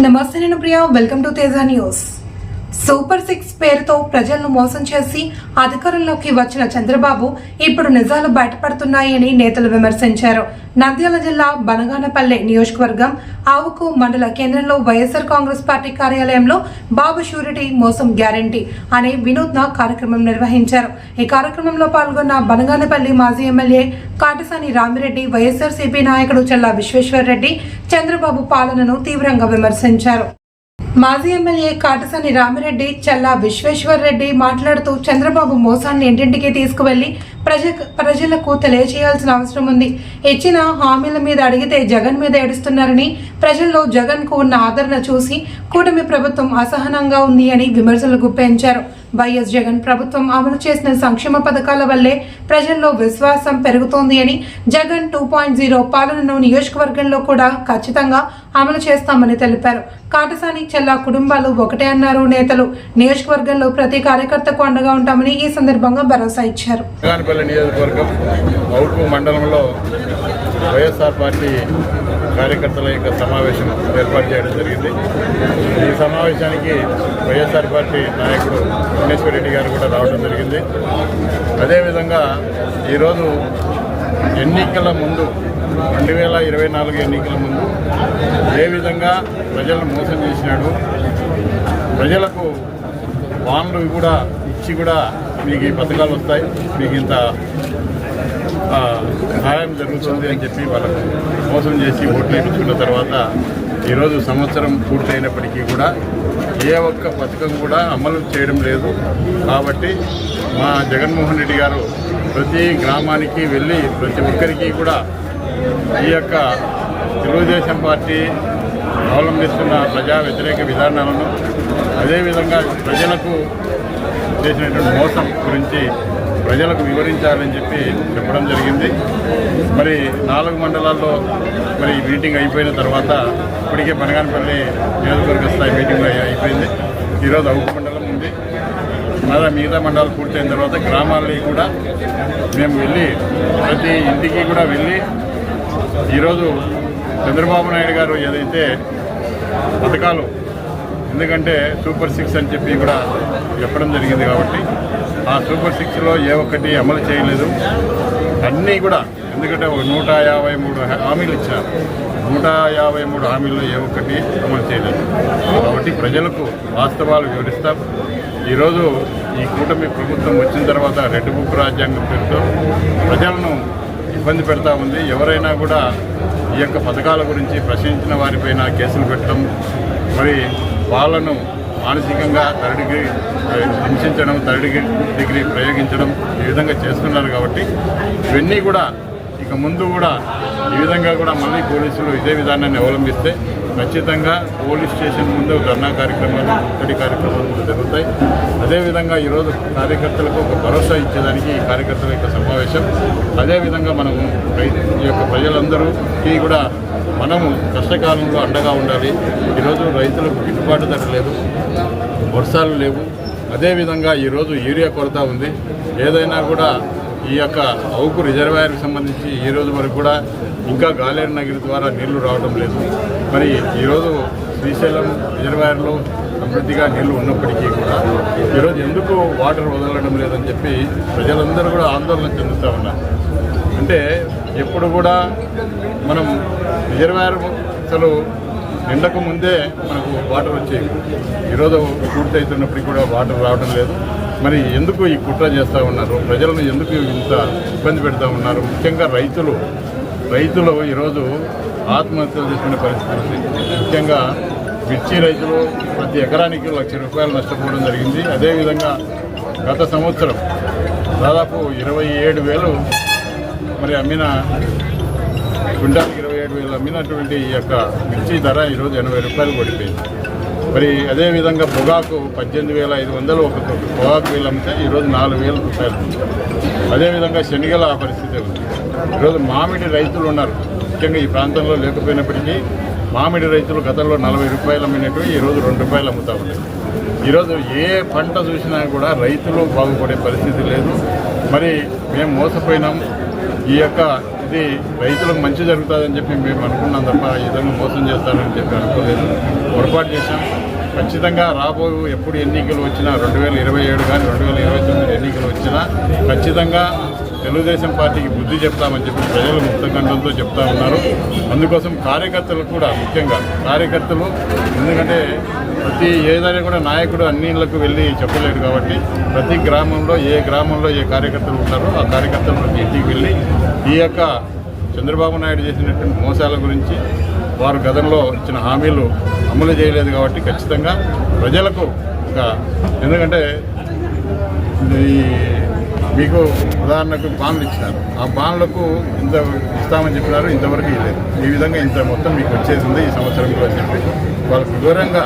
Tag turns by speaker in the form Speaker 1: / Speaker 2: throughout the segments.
Speaker 1: నమస్తే నేను Priya welcome to Teja news super six పేరుతో ప్రజలను మోసం చేసి అధికారంలోకి వచ్చిన చంద్రబాబు ఇప్పుడు నిజాలు బయటపడుతున్నాయని నేతలు విమర్శించారు. నంద్యాల జిల్లా బనగానపల్లె నియోజకవర్గం ఆవుకు మండల కేంద్రంలో వైఎస్ఆర్ కాంగ్రెస్ పార్టీ కార్యాలయంలో బాబు షూరిటీ మోసం గ్యారంటీ అనే వినూత్న కార్యక్రమం నిర్వహించారు. ఈ కార్యక్రమంలో పాల్గొన్న బనగానపల్లి మాజీ ఎమ్మెల్యే కాటసాని రామిరెడ్డి వైఎస్ఆర్సీపీ నాయకుడు చెల్లా విశ్వేశ్వర్ రెడ్డి చంద్రబాబు పాలనను తీవ్రంగా విమర్శించారు. మాజీ ఎమ్మెల్యే కాటసాని రామిరెడ్డి చల్లా విశ్వేశ్వర్ రెడ్డి మాట్లాడుతూ చంద్రబాబు మోసాన్ని ఇంటింటికి తీసుకువెళ్ళి ప్రజ ప్రజలకు తెలియజేయాల్సిన అవసరం ఉంది. ఇచ్చిన హామీల మీద అడిగితే జగన్ మీద ఏడుస్తున్నారని ప్రజల్లో జగన్కు ఉన్న ఆదరణ చూసి కూటమి ప్రభుత్వం అసహనంగా ఉంది అని విమర్శలు గుప్పించారు. వైఎస్ జగన్ ప్రభుత్వం అమలు చేసిన సంక్షేమ పథకాల వల్లే ప్రజల్లో విశ్వాసం పెరుగుతోంది అని జగన్ టూ పాయింట్ జీరో పాలనను నియోజకవర్గంలో కూడా ఖచ్చితంగా అమలు చేస్తామని తెలిపారు. కాటసాని చెల్లా కుటుంబాలు ఒకటే అన్నారు నేతలు. నియోజకవర్గంలో ప్రతి కార్యకర్తకు అండగా ఉంటామని ఈ సందర్భంగా భరోసా ఇచ్చారు.
Speaker 2: రంగానపల్లి నియోజకవర్గం అవుకు మండలంలో వైఎస్ఆర్ పార్టీ కార్యకర్తల యొక్క సమావేశం ఏర్పాటు చేయడం జరిగింది. ఈ సమావేశానికి వైఎస్ఆర్ పార్టీ నాయకుడు విఘ్నేశ్వర రెడ్డి గారు కూడా రావడం జరిగింది. అదేవిధంగా ఈరోజు ఎన్నికల ముందు రెండు వేల ఇరవై నాలుగు ఎన్నికల ముందు ఏ విధంగా ప్రజలను మోసం చేసినాడు ప్రజలకు వాన్లు కూడా ఇచ్చి కూడా మీకు ఈ పథకాలు వస్తాయి మీకు ఇంత సహాయం జరుగుతుంది అని చెప్పి వాళ్ళకు మోసం చేసి ఓట్లు వేయించుకున్న తర్వాత ఈరోజు సంవత్సరం పూర్తయినప్పటికీ కూడా ఏ ఒక్క పథకం కూడా అమలు చేయడం లేదు. కాబట్టి మా జగన్మోహన్ రెడ్డి గారు ప్రతి గ్రామానికి వెళ్ళి ప్రతి ఒక్కరికి కూడా ఈ యొక్క తెలుగుదేశం పార్టీ అవలంబిస్తున్న ప్రజా వ్యతిరేక విధానాలను అదేవిధంగా ప్రజలకు చేసినటువంటి మోసం గురించి ప్రజలకు వివరించాలని చెప్పి చెప్పడం జరిగింది. మరి నాలుగు మండలాల్లో మరి మీటింగ్ అయిపోయిన తర్వాత ఇప్పటికే బనగానపల్లి నియోజకవర్గ స్థాయి మీటింగ్ అయి- అయిపోయింది. ఈరోజు అవుట్ మండలం ఉంది. మళ్ళా మిగతా మండలాలు పూర్తయిన తర్వాత గ్రామాల్లో కూడా మేము వెళ్ళి ప్రతి ఇంటికి కూడా వెళ్ళి ఈరోజు చంద్రబాబు నాయుడు గారు ఏదైతే పథకాలు ఎందుకంటే సూపర్ సిక్స్ అని చెప్పి కూడా చెప్పడం జరిగింది కాబట్టి ఆ సూపర్ సిక్స్లో ఏ ఒక్కటి అమలు చేయలేదు. అన్నీ కూడా ఎందుకంటే ఒక నూట యాభై మూడు హామీలు ఇచ్చారు. నూట యాభై మూడు హామీల్లో ఏ ఒక్కటి అమలు చేయలేదు. కాబట్టి ప్రజలకు వాస్తవాలు వివరిస్తాం. ఈరోజు ఈ కూటమి ప్రభుత్వం వచ్చిన తర్వాత రెడ్ బుక్ రాజ్యాంగం పేరుతో ప్రజలను ఇబ్బంది పెడతా ఉంది. ఎవరైనా కూడా ఈ యొక్క పథకాల గురించి ప్రశ్నించిన వారిపైన కేసులు పెట్టడం మరి వాళ్ళను మానసికంగా థర్డ్ డిగ్రీ హింసించడం థర్డ్ డిగ్రీ డిగ్రీ ప్రయోగించడం ఈ విధంగా చేస్తున్నారు కాబట్టి ఇవన్నీ కూడా ఇక ముందు కూడా ఈ విధంగా కూడా మళ్ళీ పోలీసులు ఇదే విధానాన్ని అవలంబిస్తే ఖచ్చితంగా పోలీస్ స్టేషన్ ముందు ధర్నా కార్యక్రమాలు ముట్టడి కార్యక్రమాలు జరుగుతాయి. అదేవిధంగా ఈరోజు కార్యకర్తలకు ఒక భరోసా ఇచ్చేదానికి ఈ కార్యకర్తల యొక్క సమావేశం. అదేవిధంగా మనము ఈ యొక్క ప్రజలందరూ కూడా మనము కష్టకాలంలో అండగా ఉండాలి. ఈరోజు రైతులకు గిట్టుబాటు ధర లేదు వర్షాలు లేవు. అదేవిధంగా ఈరోజు యూరియా కొరత ఉంది. ఏదైనా కూడా ఈ యొక్క అవుకు రిజర్వాయర్కి సంబంధించి ఈ రోజు వరకు కూడా ఇంకా గాలేరు నగిరి ద్వారా నీళ్ళు రావడం లేదు. మరి ఈరోజు శ్రీశైలం రిజర్వాయర్లో సమృద్ధిగా నీళ్ళు ఉన్నప్పటికీ కూడా ఈరోజు ఎందుకు వాటర్ వదలడం లేదని చెప్పి ప్రజలందరూ కూడా ఆందోళన చెందుతూ ఉన్నారు. అంటే ఎప్పుడు కూడా మనం రిజర్వాయర్ అసలు నిండకు ముందే మనకు వాటర్ వచ్చేవి. ఈరోజు పూర్తవుతున్నప్పటికీ కూడా వాటర్ రావడం లేదు. మరి ఎందుకు ఈ కుట్ర చేస్తూ ఉన్నారు? ప్రజలను ఎందుకు ఇంత ఇబ్బంది పెడతా ఉన్నారు? ముఖ్యంగా రైతులు. రైతులు ఈరోజు ఆత్మహత్యలు చేసుకునే పరిస్థితి ఉంది. ముఖ్యంగా మిర్చి రైతులు ప్రతి ఎకరానికి లక్ష రూపాయలు నష్టపోవడం జరిగింది. అదేవిధంగా గత సంవత్సరం దాదాపు ఇరవై ఏడు వేలు మరి అమ్మిన క్వింటాల్కి ఇరవై ఏడు వేలు అమ్మినటువంటి ఈ యొక్క మిర్చి ధర ఈరోజు ఎనభై రూపాయలు పడిపోయింది. మరి అదేవిధంగా పొగాకు పద్దెనిమిది వేల ఐదు వందలు ఒక పొగాకు వేలు అమ్మితే ఈరోజు నాలుగు వేల రూపాయలు. అదేవిధంగా శనిగల ఆ పరిస్థితి ఉంది. ఈరోజు మామిడి రైతులు ఉన్నారు. ముఖ్యంగా ఈ ప్రాంతంలో లేకపోయినప్పటికీ మామిడి రైతులు గతంలో నలభై రూపాయలు అమ్మినట్టు ఈరోజు రెండు రూపాయలు అమ్ముతా ఉన్నారు. ఈరోజు ఏ పంట చూసినా కూడా రైతులు బాగుపడే పరిస్థితి లేదు. మరి మేము మోసపోయినాం. ఈ యొక్క ఇది రైతులకు మంచి జరుగుతుందని చెప్పి మేము అనుకున్నాం తప్ప ఈ విధంగా మోసం చేస్తారని చెప్పి అనుకోలేదు. పొరపాటు చేశాం. ఖచ్చితంగా రాబో ఎప్పుడు ఎన్నికలు వచ్చినా రెండు వేల ఇరవై ఏడు కానీ రెండు వేల ఇరవై తొమ్మిది ఎన్నికలు వచ్చినా ఖచ్చితంగా తెలుగుదేశం పార్టీకి బుద్ధి చెప్తామని చెప్పి ప్రజలు ముక్తకంఠంతో చెప్తా ఉన్నారు. అందుకోసం కార్యకర్తలు కూడా ముఖ్యంగా కార్యకర్తలు ఎందుకంటే ప్రతి ఏదైనా కూడా నాయకుడు అన్ని ఇళ్ళకు వెళ్ళి చెప్పలేడు కాబట్టి ప్రతి గ్రామంలో ఏ గ్రామంలో ఏ కార్యకర్తలు ఉంటారో ఆ కార్యకర్తలు ప్రతి ఇంటికి వెళ్ళి ఈ యొక్క చంద్రబాబు నాయుడు చేసినటువంటి మోసాల గురించి వారు గతంలో ఇచ్చిన హామీలు అమలు చేయలేదు కాబట్టి ఖచ్చితంగా ప్రజలకు ఒక ఎందుకంటే ఈ మీకు ఉదాహరణకు బాన్లు ఇచ్చినారు. ఆ బాన్లకు ఇంత ఇస్తామని చెప్పినారు ఇంతవరకు ఇవ్వలేదు ఈ విధంగా ఇంత మొత్తం మీకు వచ్చేసింది ఈ సంవత్సరంలో అని చెప్పి వాళ్ళకు వివరంగా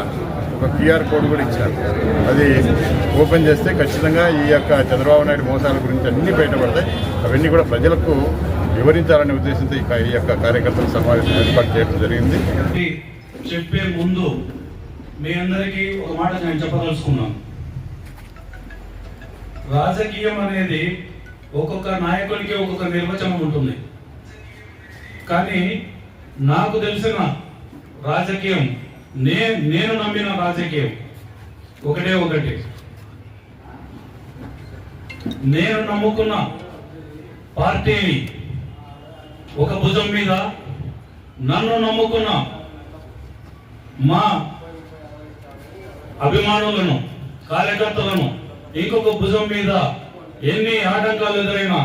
Speaker 2: ఒక క్యూఆర్ కోడ్ కూడా ఇచ్చారు. అది ఓపెన్ చేస్తే ఖచ్చితంగా ఈ యొక్క చంద్రబాబు నాయుడు మోసాల గురించి అన్నీ బయటపడతాయి. అవన్నీ కూడా ప్రజలకు వివరించాలనే ఉద్దేశంతో ఈ ఈ యొక్క కార్యకర్తల సమావేశం ఏర్పాటు చేయడం జరిగింది.
Speaker 3: చెప్పే ముందు మీ అందరికీ ఒక మాట నేను చెప్పదలుచుకున్నాను. రాజకీయం అనేది ఒక్కొక్క నాయకునికి ఒక్కొక్క నిర్వచనం ఉంటుంది. కానీ నాకు తెలిసిన రాజకీయం నే నేను నమ్మిన రాజకీయం ఒకటే ఒకటి. నేను నమ్ముకున్న పార్టీని ఒక భుజం మీద నన్ను నమ్ముకున్న మా అభిమానులను కార్యకర్తలను ఇంకొక భుజం మీద ఎన్ని ఆటంకాలు ఎదురైనా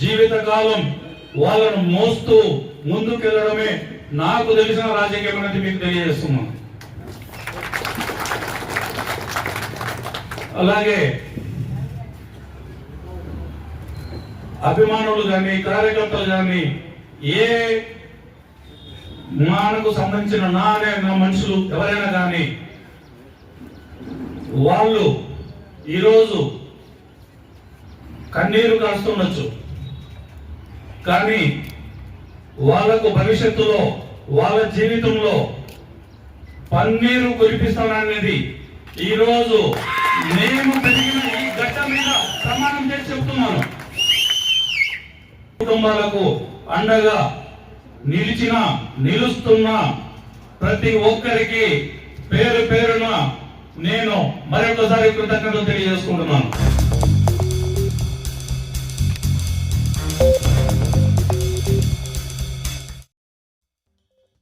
Speaker 3: జీవితకాలం వాళ్ళను మోస్తూ ముందుకెళ్ళడమే నాకు తెలిసిన రాజకీయం అనేది మీకు తెలియజేస్తున్నాను. అలాగే అభిమానులు కానీ కార్యకర్తలు కానీ ఏ మనకు సంబంధించిన నా అనే నా మనుషులు ఎవరైనా కానీ వాళ్ళు ఈరోజు కన్నీరు కాస్తుండొచ్చు. కానీ వాళ్ళకు భవిష్యత్తులో వాళ్ళ జీవితంలో పన్నీరు కురిపిస్తాననేది ఈరోజు మేము పెరిగిన ఈ గడ్డ మీద ప్రమాణం చేసి చెప్తున్నాను. కుటుంబాలకు అండగా నిలిచిన నిలుస్తున్న ప్రతి ఒక్కరికి పేరు పేరున నేను మరొకసారి కృతజ్ఞతలు తెలియజేసుకుంటున్నాను.